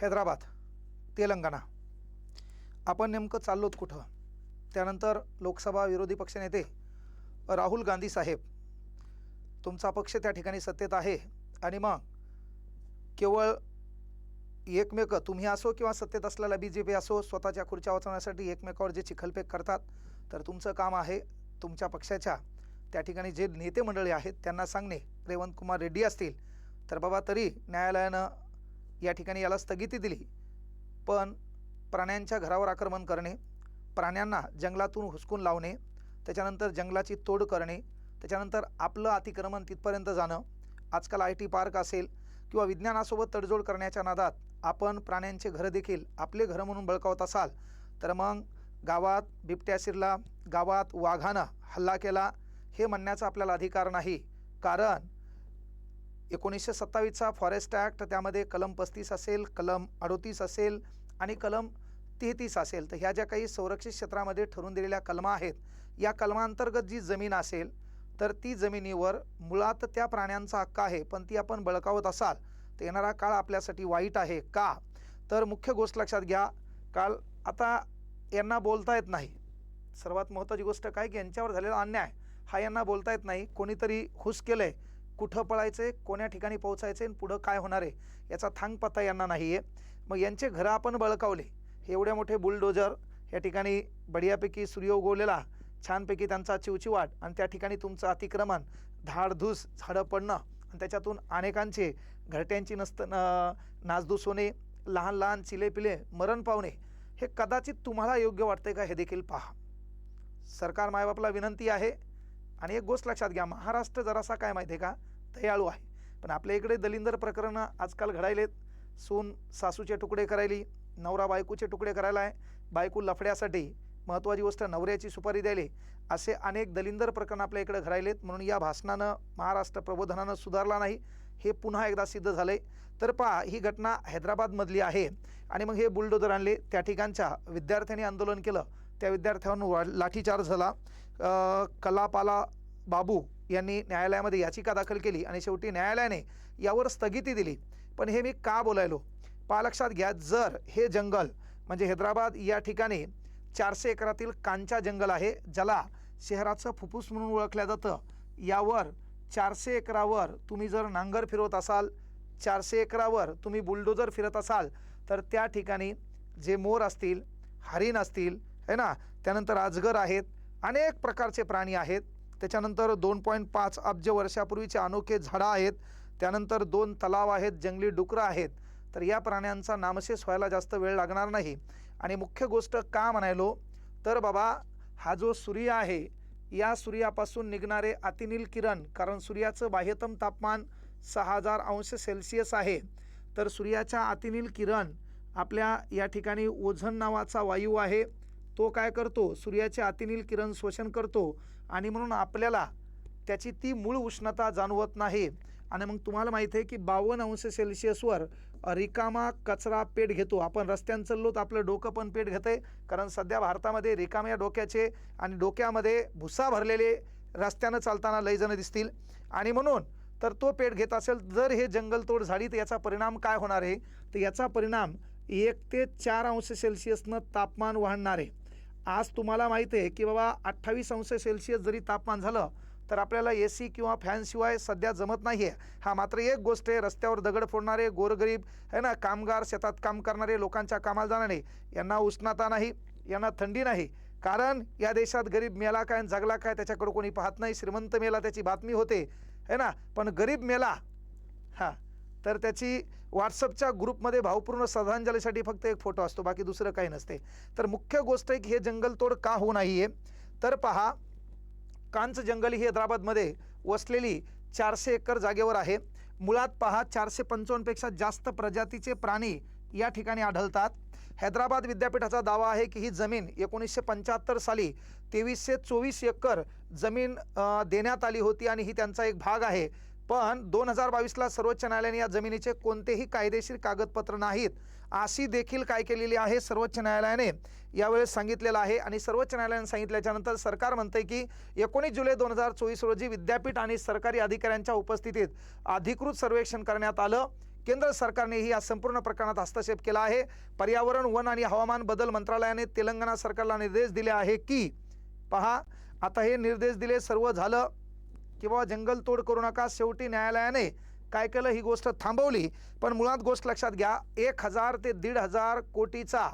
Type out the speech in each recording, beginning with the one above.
हैदराबाद तेलंगणा. आपण नेमकं चाललोत कुठं? त्यानंतर लोकसभा विरोधी पक्षनेते राहुल गांधी साहेब. तुमचा पक्ष त्या ठिकाणी सत्तेत आहे आणि मग केवळ एकमेक तुम्ही असो किंवा सत्तेत असलेला बी जे पी असो स्वतःच्या खुर्च्या वाचवण्यासाठी एकमेकावर जे चिखलफेक करतात तर तुमचं काम आहे तुमच्या पक्षाच्या त्या ठिकाणी जे नेते मंडळी आहेत त्यांना सांगणे. रेवंत कुमार रेड्डी असतील. तर बाबा तरी न्यायालयानं या ठिकाणी याला स्थगिती दिली. पण प्राण्यांच्या घरावर आक्रमण करणे प्राण्यांना जंगलातून हुसकून लावणे त्याच्यानंतर जंगलाची तोड करणे त्याच्यानंतर आपलं अतिक्रमण तिथपर्यंत जाणं आजकाल आय टी पार्क असेल किंवा विज्ञानासोबत तडजोड करण्याच्या नादात आपण प्राण्यांचे घरं देखील आपले घरं म्हणून बळकावत असाल तर मग गावात बिबट्या शिरला गावात वाघानं हल्ला केला हे म्हणण्याचा आपल्याला अधिकार नाही. कारण एकोणीसशे सत्तावीसचा फॉरेस्ट ॲक्ट त्यामध्ये कलम पस्तीस असेल कलम अडोतीस असेल आणि कलम तेहतीस असेल. तर ह्या ज्या काही संरक्षित क्षेत्रामध्ये ठरून दिलेल्या कलमा आहेत या कलमांतर्गत जी जमीन असेल तर ती जमिनीवर मुळात त्या प्राण्यांचा हक्क आहे पण ती आपण बळकावत असाल तर येणारा काळ आपल्यासाठी वाईट आहे का? तर मुख्य गोष्ट लक्षात घ्या काल आता यांना बोलता येत नाही. सर्वात महत्त्वाची गोष्ट काय? की यांच्यावर झालेला अन्याय. हा यांना बोलता येत नाही. कोणीतरी हुस केलं आहे कुठं पळायचं आहे कोण्या ठिकाणी पोहोचायचं आहे आणि पुढं काय होणार आहे याचा थांग पत्ता यांना नाही आहे मग यांचे घरं आपण बळकावले. हे एवढे मोठे बुलडोजर या ठिकाणी बढियापैकी सूर्य उगवलेला छानपैकी त्यांचा चिवचिवाट आणि त्या ठिकाणी तुमचं अतिक्रमण धाडधूस झाडं पडणं आणि त्याच्यातून अनेकांचे घरट्यांची नसत न नासधूस होणे लहान लहान चिले पिले मरण पावणे हे कदाचित तुम्हाला योग्य वाटते का हे देखील पहा. सरकार मायबापला विनंती आहे आणि एक गोष्ट लक्षात घ्या महाराष्ट्र जरासा काय माहिती आहे का? दयाळू आहे. पण आपल्या इकडे दलिंदर प्रकरणं आजकाल घडायलेत. सून सासूचे तुकडे करायली नवरा बायकोचे तुकडे करायला आहे. बायको लफड्यासाठी महत्त्वाची गोष्ट नवऱ्याची सुपारी द्यायले. असे अनेक दलिंदर प्रकरण आपल्या इकडे घडायलेत. म्हणून या भाषणानं महाराष्ट्र प्रबोधनानं सुधारला नाही. हे पुन्हा एकदा सिद्ध झालं आहे तर पहा ही घटना हैदराबादमधली आहे. आणि मग हे बुलडोजर आणले. त्या ठिकाणच्या विद्यार्थ्यांनी आंदोलन केलं. त्या विद्यार्थ्यांवर वा- लाठीचार्ज झाला. कलापाला बाबू यांनी न्यायालयामध्ये याचिका दाखल केली आणि शेवटी न्यायालयाने यावर स्थगिती दिली. पण हे मी का बोलायलो? पा लक्षात घ्या जर हे जंगल म्हणजे हैदराबाद या ठिकाणी चारशे एकरातील कांचा जंगल आहे ज्याला शहराचं फुफ्फुस म्हणून ओळखलं जातं यावर चारशे एकरावर तुम्ही जर नांगर फिरवत असाल चारशे एकरावर तुम्ही बुलडोजर फिरत असाल तर त्या ठिकाणी जे मोर असतील हरिण असतील है ना? त्यानंतर अजगर आहेत अनेक प्रकारचे प्राणी आहेत. त्याच्यानंतर दोन पॉईंट पाच अब्ज वर्षापूर्वीचे अनोखे झाडं आहेत. त्यानंतर दोन तलाव आहेत जंगली डुकरं आहेत. तर या प्राण्यांचा नामशेष व्हायला जास्त वेळ लागणार नाही. आणि मुख्य गोष्ट का म्हणायलो? तर बाबा हा जो सूर्य आहे या सूर्यापासून निघणारे अतिनील किरण कारण सूर्याचं बाह्यतम तापमान सहा हजार अंश सेल्सिअस आहे. तर सूर्याच्या अतिनील किरण आपल्या या ठिकाणी ओझन नावाचा वायू आहे. तो काय करतो? सूर्याचे अतिनील किरण शोषण करतो आणि म्हणून आपल्याला त्याची ती मूळ उष्णता जाणवत नाही. आणि मग तुम्हाला माहिती आहे की बावन्न अंश सेल्सिअसवर रिकामा कचरा पेट घेतो. आपण रस्त्यानं चाललो तर आपलं डोकं पण पेट घेतं आहे कारण सध्या भारतामध्ये रिकाम्या डोक्याचे आणि डोक्यामध्ये भुसा भरलेले रस्त्यानं चालताना लयजणं दिसतील. आणि म्हणून तर तो पेट घेत असेल जर हे जंगलतोड झाली तर याचा परिणाम काय होणार आहे? तर याचा परिणाम एक ते चार अंश सेल्सिअसनं तापमान वाढणार आहे. आज तुम्हाला माहिती आहे की बाबा अठ्ठावीस अंश सेल्सिअस जरी तापमान झालं तर आपल्याला ए सी किंवा फॅनशिवाय सध्या जमत नाही आहे हा मात्र एक गोष्ट आहे रस्त्यावर दगड फोडणारे गोरगरीब है ना कामगार शेतात काम करणारे लोकांच्या कामाला जाणारे यांना उष्णता नाही यांना थंडी नाही. कारण या देशात गरीब मेला काय आणि जगला काय त्याच्याकडे कोणी पाहत नाही. श्रीमंत मेला त्याची बातमी होते है ना. पण गरीब मेला हां तर त्याची व्हॉट्सअपच्या ग्रुपमध्ये भावपूर्ण श्रद्धांजलीसाठी फक्त एक फोटो असतो बाकी दुसरं काही नसते. तर मुख्य गोष्ट आहे की हे जंगलतोड का होऊ नाही आहे तर पहा कांच जंगल ही हैदराबादमध्ये वसलेली चारशे एकर जागेवर आहे. मुळात पहा चारशे पंचावन्नपेक्षा जास्त प्रजातीचे प्राणी या ठिकाणी आढळतात. हैदराबाद विद्यापीठाचा दावा आहे की ही जमीन एकोणीसशे पंच्याहत्तर साली तेवीसशे चोवीस एकर जमीन देण्यात आली होती आणि ही त्यांचा एक भाग आहे. पण दोन हजार बावीसला सर्वोच्च न्यायालयाने या जमिनीचे कोणतेही कायदेशीर कागदपत्र नाहीत. अशी देखील काय केलेली आहे सर्वोच्च न्यायालयाने? यावेळेस सांगितलेलं आहे आणि सर्वोच्च न्यायालयाने सांगितल्याच्यानंतर सरकार म्हणते की एकोणीस जुलै दोन हजार चोवीस रोजी विद्यापीठ आणि सरकारी अधिकाऱ्यांच्या उपस्थितीत अधिकृत सर्वेक्षण करण्यात आलं. केंद्र सरकारनेही या संपूर्ण प्रकरणात हस्तक्षेप केला आहे. पर्यावरण वन आणि हवामान बदल मंत्रालयाने तेलंगणा सरकारला निर्देश दिले आहे की पहा आता हे निर्देश दिले सर्व झालं. किंवा जंगलतोड करू नका शेवटी न्यायालयाने काय केलं ही गोष्ट थांबवली. पण मुळात गोष्ट लक्षात घ्या एक हजार ते दीड हजार कोटीचा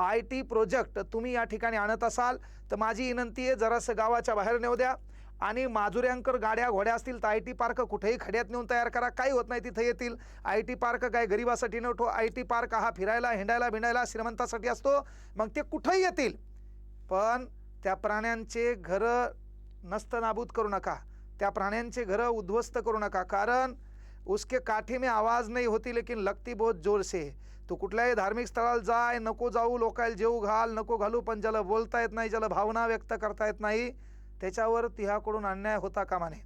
आय टी प्रोजेक्ट तुम्ही या ठिकाणी आणत असाल तर माझी विनंती आहे जरासं गावाच्या बाहेर नेऊ द्या. आणि माजुऱ्यांकर गाड्या घोड्या असतील तर आय टी पार्क कुठेही खड्यात नेऊन तयार करा काही होत नाही तिथे येतील. आय टी पार्क काय गरिबासाठी नव्हतो आय टी पार्क हा फिरायला हिंडायला भिंडायला श्रीमंतासाठी असतो मग ते कुठंही येतील. पण त्या प्राण्यांचे घरं नस्त नाबूद करू नका. त्या प्राण्यांचे घरं उद्ध्वस्त करू नका कारण उसके काठी में आवाज नाही होती लेकिन लगती बहुत जोर से तू कुठल्याही धार्मिक स्थळाला जाय नको जाऊ लोकायला जेऊ घाल नको घालू पण ज्याला बोलता येत नाही ज्याला भावना व्यक्त करता येत नाही त्याच्यावर तिहाकडून अन्याय होता कामा नये.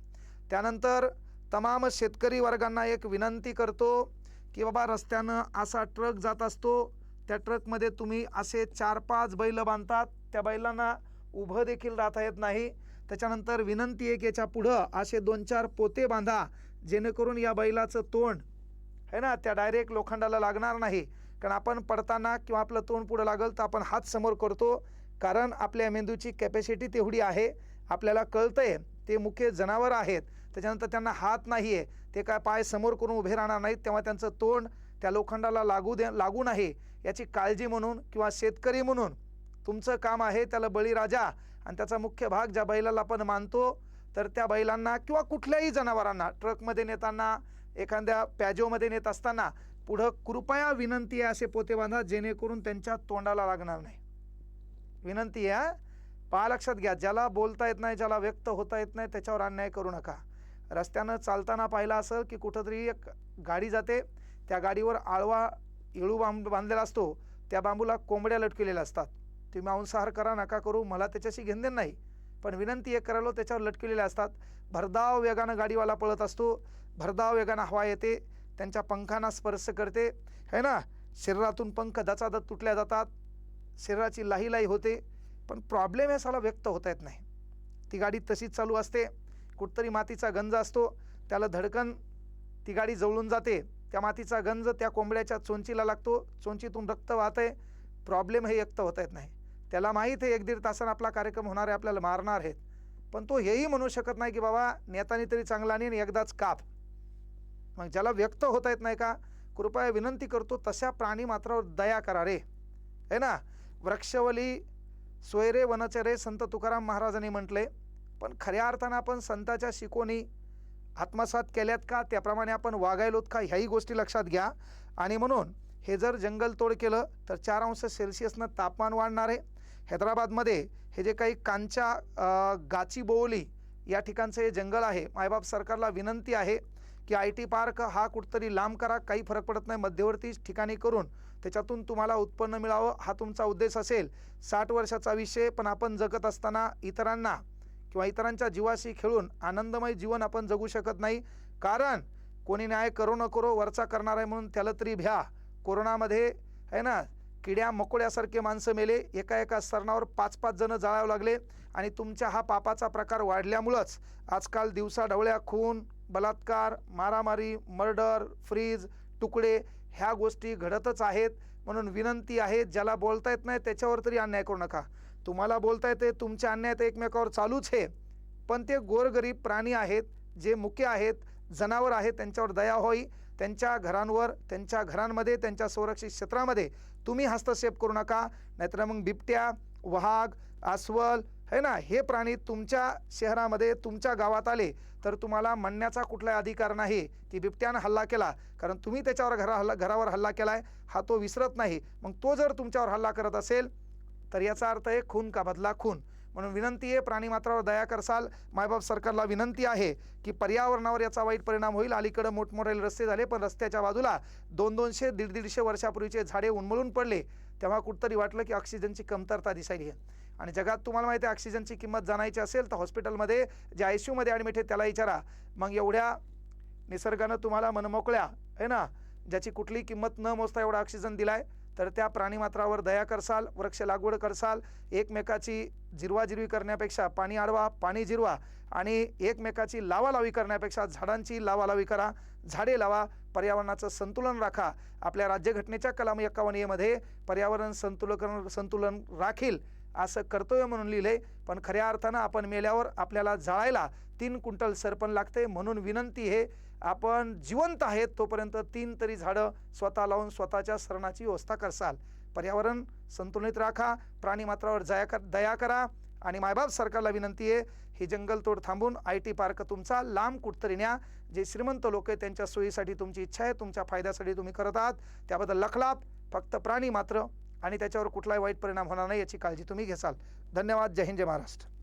त्यानंतर तमाम शेतकरी वर्गांना एक विनंती करतो की बाबा रस्त्यानं असा ट्रक जात असतो त्या ट्रकमध्ये तुम्ही असे चार पाच बैल बांधतात त्या बैलांना उभं देखील राहता येत नाही त्याच्यानंतर विनंती आहे की याच्या पुढं असे दोन चार पोते बांधा जेणेकरून या बैलाचं तोंड है ना त्या डायरेक्ट लोखंडाला लागणार नाही. कारण आपण पडताना किंवा आपलं तोंड पुढं लागल तर आपण हात समोर करतो. कारण आपल्या मेंदूची कॅपॅसिटी तेवढी आहे. आपल्याला कळतं आहे ते मुख्य जनावर आहेत. त्याच्यानंतर त्यांना हात नाही आहे ते काय पाय समोर करून उभे राहणार नाहीत. तेव्हा त्यांचं तोंड त्या लोखंडाला लागू दे लागू नाही. याची काळजी म्हणून किंवा शेतकरी म्हणून तुमचं काम आहे त्याला बळीराजा. आणि त्याचा मुख्य भाग ज्या बैलाला आपण मानतो तर त्या बैलांना किंवा कुठल्याही जनावरांना ट्रकमध्ये नेताना एखाद्या पॅजोमध्ये नेत असताना पुढं कृपया विनंती आहे असे पोते बांधा जेणेकरून त्यांच्या तोंडाला लागणार नाही. विनंती आहे पहा लक्षात घ्या ज्याला बोलता येत नाही ज्याला व्यक्त होता येत नाही त्याच्यावर अन्याय करू नका. रस्त्यानं चालताना पाहिलं असेल की कुठंतरी एक गाडी जाते त्या गाडीवर आळवा येळू बांब बांधलेला असतो त्या बांबूला कोंबड्या लटकलेल्या असतात. तुम्ही मांसाहार करा नका करू मला त्याच्याशी घेणदेण नाही. पण विनंती एक करायलो त्याच्यावर लटकलेल्या असतात. भरधाव वेगानं गाडीवाला पळत असतो. भरधाव वेगानं हवा येते. त्यांच्या पंखांना स्पर्श करते. है ना? शरीरातून पंख दचादत तुटल्या जातात. शरीराची लाही लाही होते. पण प्रॉब्लेम हे साला व्यक्त होता येत नाही. ती गाडी तशीच चालू असते. कुठतरी मातीचा गंज असतो. त्याला धडकन ती गाडी जवळून जाते. त्या मातीचा गंज त्या कोंबड्याच्या चोंचीला लागतो. चोंचीतून रक्त वाहत आहे प्रॉब्लेम हे व्यक्त होता येत नाही. त्याला माहीत आहे एक दीड तासानं आपला कार्यक्रम होणार आहे आपल्याला मारणार आहेत. पण तो हेही म्हणू शकत नाही की बाबा नेतानी तरी चांगला नाही आणि एकदाच काप. मग ज्याला व्यक्त होता येत नाही का कृपया विनंती करतो तशा प्राणी मात्रावर दया करा रे. है ना? वृक्षवली सोयरे वनचरे संत तुकाराम महाराजांनी म्हटले पण खऱ्या अर्थानं आपण संताच्या शिकवणी आत्मसात केल्यात का? त्याप्रमाणे आपण वागायलोत का? ह्याही गोष्टी लक्षात घ्या. आणि म्हणून हे जर जंगलतोड केलं तर चार अंश सेल्सिअसनं तापमान वाढणार आहे. हैदराबादमध्ये हे जे काही कांच्या गाचीबोवली या ठिकाणचं हे जंगल आहे. मायबाप सरकारला विनंती आहे की आय टी पार्क हा कुठतरी लांब करा काही फरक पडत नाही. मध्यवर्ती ठिकाणी करून त्याच्यातून तुम्हाला उत्पन्न मिळावं हा तुमचा उद्देश असेल. साठ वर्षाचा विषय पण आपण जगत असताना इतरांना किंवा इतरांच्या जीवाशी खेळून आनंदमय जीवन आपण जगू शकत नाही. कारण कोणी न्याय करो न करो वरचा करणार आहे म्हणून त्याला तरी भ्या. कोरोनामध्ये आहे ना? किड्या मकोळ्यासारखे माणसं मेले. एका एका स्तरणावर पाच पाच जणं जाळावं लागले आणि तुमच्या हा पापाचा प्रकार वाढल्यामुळंच आजकाल दिवसा ढवळ्या खून बलात्कार मारामारी मर्डर फ्रीज तुकडे ह्या गोष्टी घडतच आहेत म्हणून विनंती आहे ज्याला बोलता येत नाही त्याच्यावर तरी अन्याय करू नका. तुम्हाला बोलता येते तुमच्या अन्याय तर एकमेकावर चालूच आहे. पण ते गोरगरीब प्राणी आहेत जे मुके आहेत जनावर आहेत त्यांच्यावर दया होई त्यांच्या घरांवर त्यांच्या घरांमध्ये त्यांच्या संरक्षित क्षेत्रामध्ये तुम्ही हस्तक्षेप करू नका. नाहीतर मग बिबट्या वाघ अस्वल है ना? हे प्राणी तुमच्या शहरामध्ये तुमच्या गावात आले तर तुम्हाला म्हणण्याचा कुठलाही अधिकार नाही. की बिबट्यानं हल्ला केला. कारण तुम्ही त्याच्यावर घरा हल्ला घरावर हल्ला केला आहे हा तो विसरत नाही. मग तो जर तुमच्यावर हल्ला करत असेल तर याचा अर्थ आहे खून का बदला खून. म्हणून विनंती आहे प्राणीमात्रावर दया करसाल. मायबाप सरकारला विनंती आहे की पर्यावरणावर याचा वाईट परिणाम होईल. अलीकडं मोठमोठे रस्ते झाले पण रस्त्याच्या बाजूला दोन दोनशे दीड दीडशे वर्षापूर्वीचे झाडे उन्मळून पडले. तेव्हा कुठंतरी वाटलं की ऑक्सिजनची कमतरता दिसायली आहे. आणि जगात तुम्हाला माहिती आहे ऑक्सिजनची किंमत जाणायची असेल तर हॉस्पिटलमध्ये जे आय सी यूमध्ये ॲडमिट आहे त्याला विचारा. मग एवढ्या निसर्गानं तुम्हाला मनमोकळ्या आहे ना? ज्याची कुठली किंमत न मोजता एवढा ऑक्सिजन दिला आहे तर त्या प्राणीमात्रावर दया करसाल वृक्ष लागवड करसाल एकमेकाची जिरवाजिरवी करण्यापेक्षा पाणी आडवा पाणी जिरवा आणि एकमेकाची लावालावी करण्यापेक्षा झाडांची लावालावी करा झाडे लावा पर्यावरणाचं संतुलन राखा. आपल्या राज्यघटनेच्या कलम एक्कावन्न एमध्ये पर्यावरण संतुलकरण संतुलन राखील असं कर्तव्य म्हणून लिहिले पण खऱ्या अर्थानं आपण मेल्यावर आपल्याला जाळायला तीन कुंटल सरपण लागते म्हणून विनंती हे आपण जिवंत आहेत तोपर्यंत तीन तरी झाडं स्वतः लावून स्वतःच्या सरणाची व्यवस्था करसाल. पर्यावरण संतुलित राखा प्राणीमात्रावर जया कर दया करा आणि मायबाप सरकारला विनंती आहे ही जंगलतोड थांबून आय टी पार्क तुमचा लांब कुठतरी न्या. जे श्रीमंत लोक आहे त्यांच्या सोयीसाठी तुमची इच्छा आहे तुमच्या फायद्यासाठी तुम्ही करत आहात त्याबद्दल लखलाप फक्त प्राणी मात्र आणि त्याच्यावर कुठलाही वाईट परिणाम होणार नाही याची काळजी तुम्ही घेसाल. धन्यवाद. जय हिंद जय महाराष्ट्र.